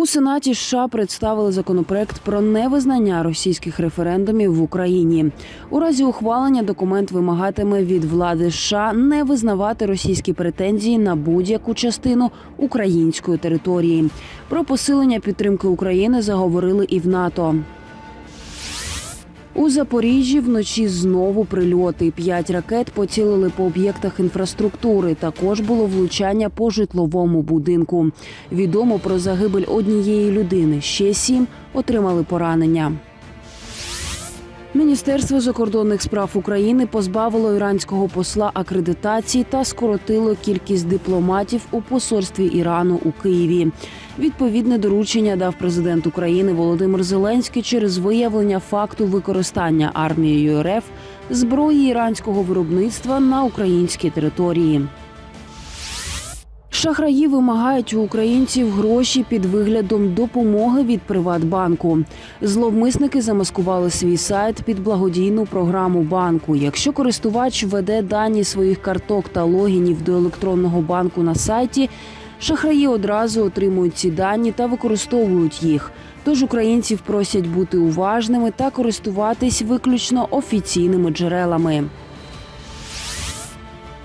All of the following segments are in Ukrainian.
У Сенаті США представили законопроект про невизнання російських референдумів в Україні. У разі ухвалення документ вимагатиме від влади США не визнавати російські претензії на будь-яку частину української території. Про посилення підтримки України заговорили і в НАТО. У Запоріжжі вночі знову прильоти. П'ять ракет поцілили по об'єктах інфраструктури. Також було влучання по житловому будинку. Відомо про загибель однієї людини. Ще сім отримали поранення. Міністерство закордонних справ України позбавило іранського посла акредитації та скоротило кількість дипломатів у посольстві Ірану у Києві. Відповідне доручення дав президент України Володимир Зеленський через виявлення факту використання армією РФ зброї іранського виробництва на українській території. Шахраї вимагають у українців гроші під виглядом допомоги від Приватбанку. Зловмисники замаскували свій сайт під благодійну програму банку. Якщо користувач введе дані своїх карток та логінів до електронного банку на сайті, шахраї одразу отримують ці дані та використовують їх. Тож українців просять бути уважними та користуватись виключно офіційними джерелами.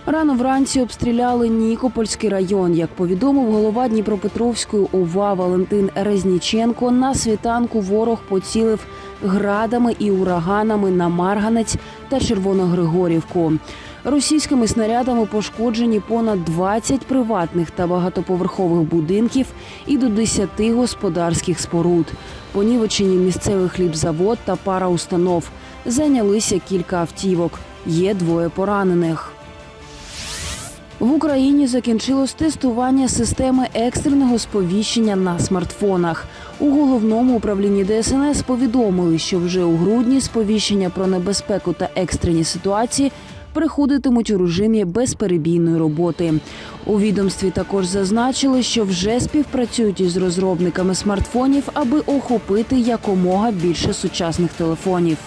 Рано вранці обстріляли Нікопольський район. Як повідомив голова Дніпропетровської ОВА Валентин Резніченко, на світанку ворог поцілив градами і ураганами на Марганець та Червоногригорівку. Російськими снарядами пошкоджені понад 20 приватних та багатоповерхових будинків і до 10 господарських споруд. Понівечені місцевий хлібзавод та пара установ. Зайнялися кілька автівок. Є двоє поранених. В Україні закінчилось тестування системи екстреного сповіщення на смартфонах. У головному управлінні ДСНС повідомили, що вже у грудні сповіщення про небезпеку та екстрені ситуації приходитимуть у режимі безперебійної роботи. У відомстві також зазначили, що вже співпрацюють із розробниками смартфонів, аби охопити якомога більше сучасних телефонів.